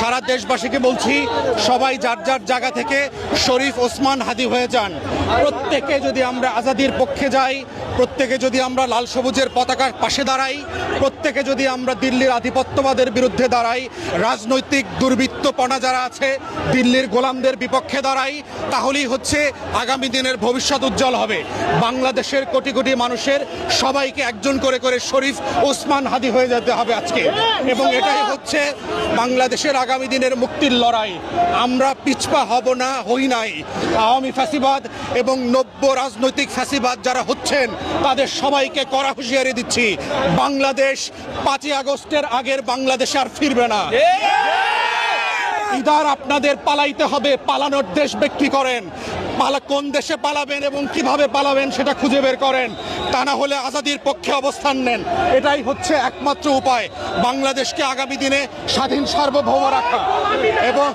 সারা দেশবাসীকে বলছি, সবাই যার যার জায়গা থেকে শরীফ ওসমান হাদি হয়ে যান। প্রত্যেকে যদি আমরা আজাদির পক্ষে যাই, প্রত্যেকে যদি আমরা লাল সবুজের পতাকার পাশে দাঁড়াই, প্রত্যেকে যদি আমরা দিল্লির আধিপত্যবাদের বিরুদ্ধে দাঁড়াই, রাজনৈতিক দুর্বৃত্তপনা যারা আছে, দিল্লির গোলামদের বিপক্ষে দাঁড়াই, তাহলেই হচ্ছে আগামী দিনের ভবিষ্যৎ উজ্জ্বল হবে। বাংলাদেশের কোটি কোটি মানুষের সবাইকে একজন করে করে শরীফ ওসমান হাদি হয়ে যেতে হবে আজকে। এবং এটাই হচ্ছে বাংলাদেশের আগামী দিনের মুক্তির লড়াই। আমরা পিছপা হব না, হই নাই। আওয়ামী ফ্যাসিবাদ এবং নব্য রাজনৈতিক ফ্যাসিবাদ যারা হচ্ছেন, তাদের সবাইকে করা হুঁশিয়ারি দিচ্ছি। বাংলাদেশ পাঁচই আগস্টের আগের বাংলাদেশ আর ফিরবে না। ইদার আপনাদের পালাইতে হবে পালানোর দেশ ব্যক্তি করেন। পালা কোন দেশে পালাবেন এবং কীভাবে পালাবেন সেটা খুঁজে বের করেন। তা না হলে আজাদির পক্ষে অবস্থান নেন। এটাই হচ্ছে একমাত্র উপায়। বাংলাদেশকে আগামী দিনে স্বাধীন সার্বভৌম রাখা। এবং